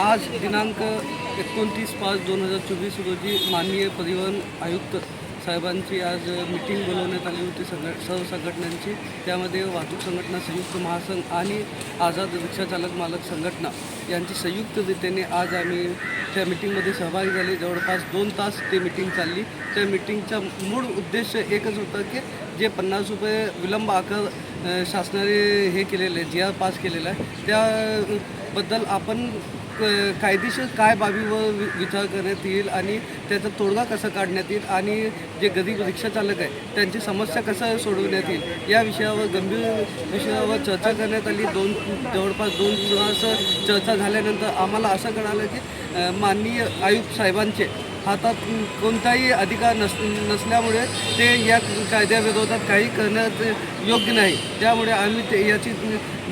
आज दिनांक एकोणतीस पाच दोन हजार चोवीस रोजी माननीय परिवहन आयुक्त साहेबांची आज मिटिंग बोलवण्यात आली होती सग सर्व संघटनांची त्यामध्ये वाहतूक संघटना संयुक्त महासंघ आणि आझाद रिक्षाचालक मालक संघटना यांची संयुक्तरित्याने आज आम्ही त्या मिटिंगमध्ये सहभागी झाले. जवळपास दोन तास ती मिटिंग चालली. त्या मिटिंगचा मूळ उद्देश एकच होता की जे पन्नास रुपये विलंब आकार शासनाने हे केलेलं आहे जी आर पास केलेला आहे त्याबद्दल आपण क- कायदेशीर काय बाबीवर वि- विचार करण्यात येईल आणि त्याचा तोडगा कसा काढण्यात येईल आणि जे गरीब रिक्षाचालक आहे त्यांची समस्या कसा सोडवण्यात येईल या विषयावर गंभीर विषयावर चर्चा करण्यात आली. दोन जवळपास दोन तास चर्चा झाल्यानंतर आम्हाला असं कळालं की माननीय आयुक्त साहेबांचे हातात कोणताही अधिकार नस नसल्यामुळे ते या कायद्याविरोधात काही करण्यात योग्य नाही. त्यामुळे आम्ही ते याची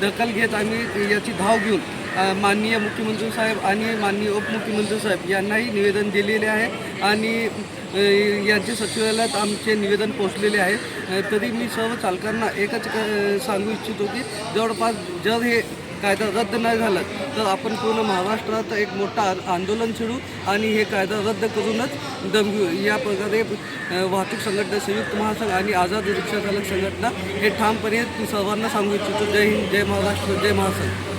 दखल घेत आम्ही याची धाव घेऊन माननीय मुख्यमंत्री साहेब आणि माननीय उपमुख्यमंत्री साहेब यांनाही निवेदन दिलेले आहे आणि यांचे यांच्या सचिवालयात आमचे निवेदन पोहोचलेले आहे. तरी मी सर्व चालकांना एकच क- सांगू इच्छितो की जवळपास जर हे कायदा रद्द नाही झाला तर आपण पूर्ण महाराष्ट्रात एक मोठा आंदोलन छेडू आणि हे कायदा रद्द करूनच दमवू या प्रकारे वाहतूक संघटना संयुक्त महासंघ आणि आझाद रिक्षा चालक संघटना हे ठामपणे सर्वांना सांगू इच्छितो. जय हिंद जय महाराष्ट्र जय महासंघ.